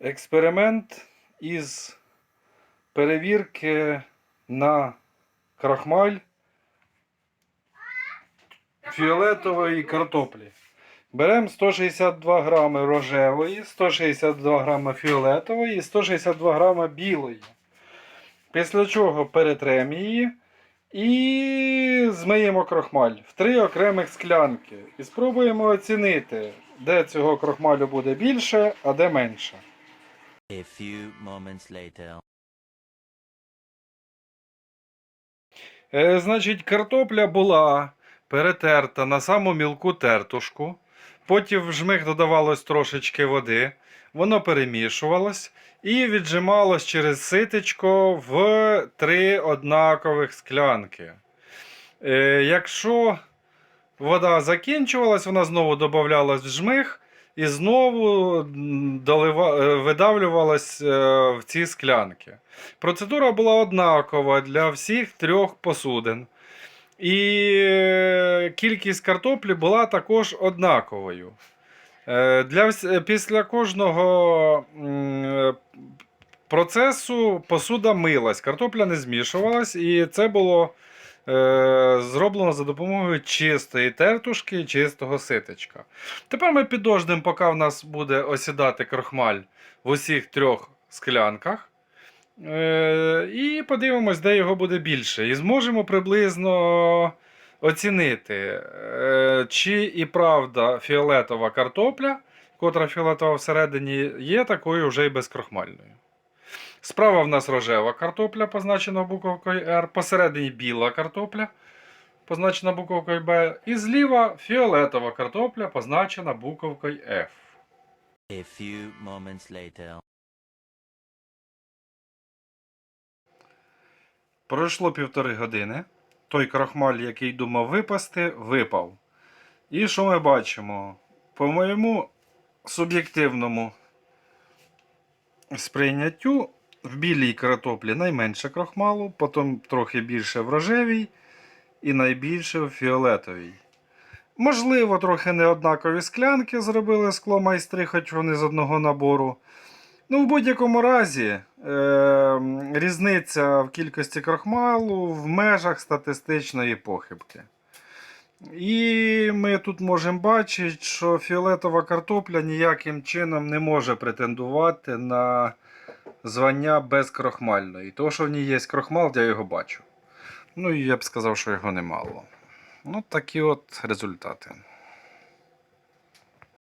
Експеримент із перевірки на крахмаль фіолетової картоплі. Беремо 162 грами рожевої, 162 грами фіолетової і 162 грами білої. Після чого перетремо її і змиємо крохмаль в три окремих склянки. І спробуємо оцінити, де цього крохмалю буде більше, а де менше. A few moments later. Е, значить, картопля була перетерта на саму мілку тертушку. Потім в жмих додавалось трошечки води, воно перемішувалось і віджималось через ситечко в три однакових склянки. Е, якщо вода закінчувалась, вона знову додавалась в жмих і знову е, видавлювалась е, в ці склянки. Процедура була однакова для всіх трьох посудин. І е, кількість картоплі була також однаковою. Для, після кожного процесу посуда милась, картопля не змішувалась, і це було зроблено за допомогою чистої тертушки чистого ситечка. Тепер ми підождемо, поки в нас буде осідати крохмаль в усіх трьох склянках. Е, і подивимось, де його буде більше. І зможемо приблизно оцінити, е, чи і правда фіолетова картопля, котра фіолетова всередині, є такою вже й безкрохмальною. Справа в нас рожева картопля, позначена буковкою R, посередині біла картопля, позначена буковкою B, і зліва фіолетова картопля, позначена буковкою F. A few moments later. Пройшло півтори години. Той крахмаль, який думав випасти, випав. І що ми бачимо? По моєму суб'єктивному сприйняттю в білій картоплі найменше крахмалу, потім трохи більше в рожевій і найбільше в фіолетовій. Можливо, трохи неоднакові склянки зробили скло майстри, хоч вони з одного набору. Ну, в будь-якому разі, е, різниця в кількості крахмалу в межах статистичної похибки. І ми тут можемо бачити, що фіолетова картопля ніяким чином не може претендувати на звання безкрохмальної. То, що в ній є крохмал, я його бачу. Ну і я б сказав, що його немало. Ну, такі от результати.